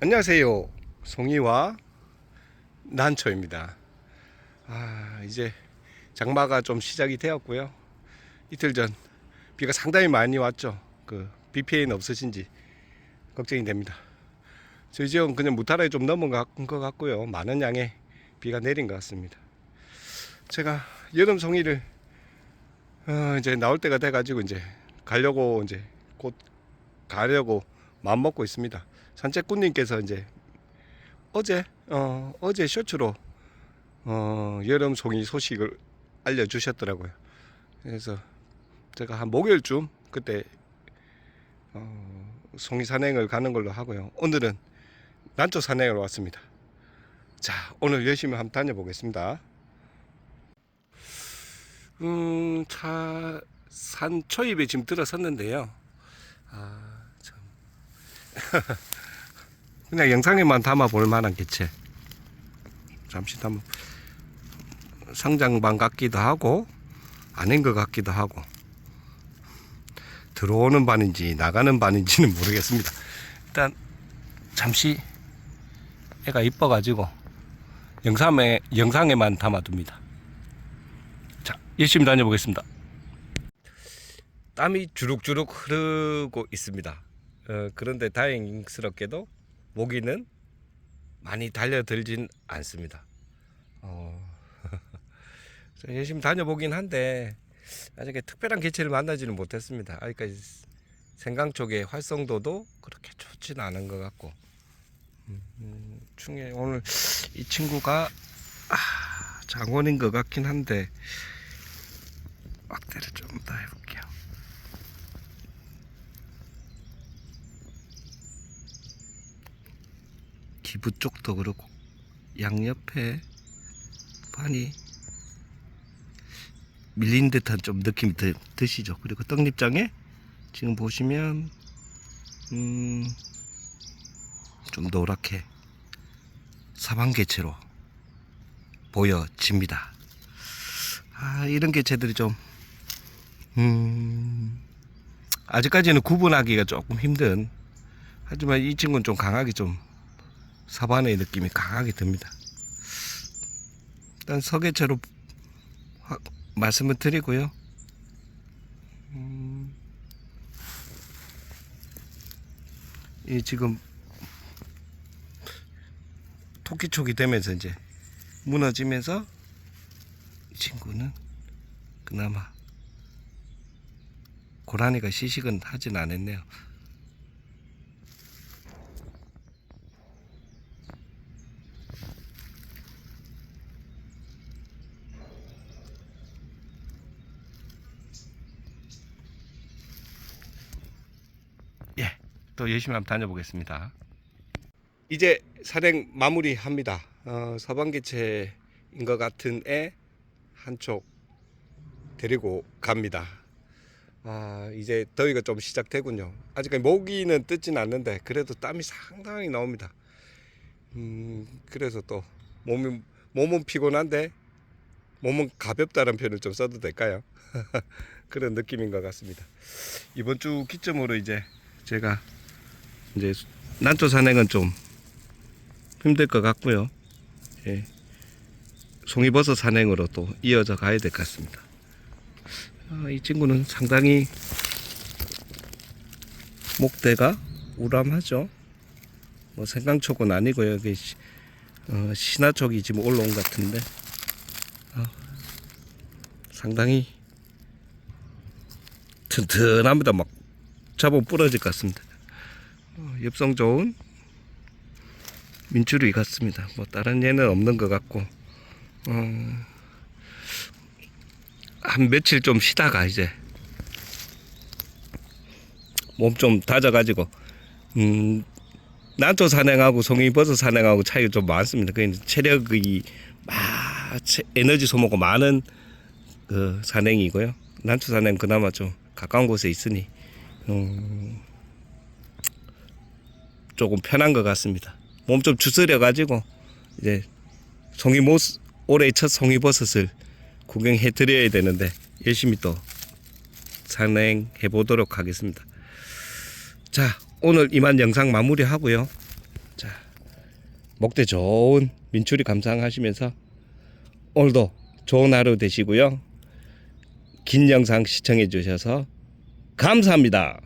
안녕하세요. 송이와 난초입니다. 아, 이제 장마가 좀 시작이 되었고요. 이틀 전 비가 상당히 많이 왔죠. 그 비 피해는 없으신지 걱정이 됩니다. 저희 지역은 그냥 무타라에 좀 넘은 것 같고요. 많은 양의 비가 내린 것 같습니다. 제가 여름 송이를 어, 이제 나올 때가 돼가지고 이제 가려고 이제 곧 가려고 마음 먹고 있습니다. 산책꾼님께서 이제 어제 어, 어제 쇼츠로 어, 여름 송이 소식을 알려주셨더라고요. 그래서 제가 한 목요일쯤 그때 어, 송이 산행을 가는 걸로 하고요. 오늘은 난초 산행을 왔습니다. 자, 오늘 열심히 한번 다녀보겠습니다. 음, 차, 산 초입에 지금 들어섰는데요. 아, 참. 그냥 영상에만 담아 볼 만한 개체. 잠시 담아. 성장반 같기도 하고, 아닌 것 같기도 하고. 들어오는 반인지 나가는 반인지는 모르겠습니다. 일단, 잠시 애가 이뻐가지고, 영상에, 영상에만 담아둡니다. 자, 열심히 다녀보겠습니다. 땀이 주룩주룩 흐르고 있습니다. 어, 그런데 다행스럽게도 모기는 많이 달려들진 않습니다. 어, 열심히 다녀보긴 한데 아직 특별한 개체를 만나지는 못했습니다. 아직까지 생강 쪽의 활성도도 그렇게 좋지는 않은 것 같고 음, 음, 중에 오늘 이 친구가 아, 장원인 것 같긴 한데 확대를 좀 더 해볼게요. 기부 쪽도 그렇고 양옆에 판이 밀린 듯한 좀 느낌이 드, 드시죠. 그리고 떡잎장에 지금 보시면 음, 좀 노랗게 사방개체로 보여집니다. 아, 이런 개체들이 좀 음, 아직까지는 구분하기가 조금 힘든 하지만 이 친구는 좀 강하게 좀 사반의 느낌이 강하게 듭니다. 일단 화- 말씀을 드리고요. 음, 이 지금 토끼촉이 되면서 이제 무너지면서 이 친구는 그나마 고라니가 시식은 하진 않았네요. 예, 또 열심히 한번 다녀보겠습니다. 이제 산행 마무리합니다. 어, 서방개체인 것 같은 애 한쪽 데리고 갑니다. 아, 이제 더위가 좀 시작되군요. 아직까지 모기는 뜯진 않는데 그래도 땀이 상당히 나옵니다. 음, 그래서 또 몸이 몸은 피곤한데 몸은 가볍다는 표현을 좀 써도 될까요? 그런 느낌인 것 같습니다. 이번 주 기점으로 이제 제가 이제 난초 산행은 좀 힘들 것 같고요. 예. 송이버섯 산행으로 또 이어져 가야 될 것 같습니다. 아, 이 친구는 상당히 목대가 우람하죠. 뭐 생강촉은 아니고요. 여기 시- 어, 신화촉이 지금 올라온 것 같은데 아, 상당히 튼튼합니다. 막 잡으면 부러질 것 같습니다. 어, 엽성 좋은 민추리 같습니다. 뭐 다른 얘는 없는 것 같고 어, 한 며칠 좀 쉬다가 이제 몸 좀 다져가지고 음, 난초 산행하고 송이버섯 산행하고 차이가 좀 많습니다. 그 체력이 막 체- 에너지 소모가 많은 그 산행이고요. 난초 산행 그나마 좀 가까운 곳에 있으니 음, 조금 편한 것 같습니다. 몸 좀 주스려 가지고 이제 송이모 올해 첫 송이버섯을 구경해 드려야 되는데 열심히 또 산행해 보도록 하겠습니다. 자, 오늘 이만 영상 마무리하고요. 자, 목대 좋은 민추리 감상하시면서 오늘도 좋은 하루 되시고요. 긴 영상 시청해 주셔서 감사합니다.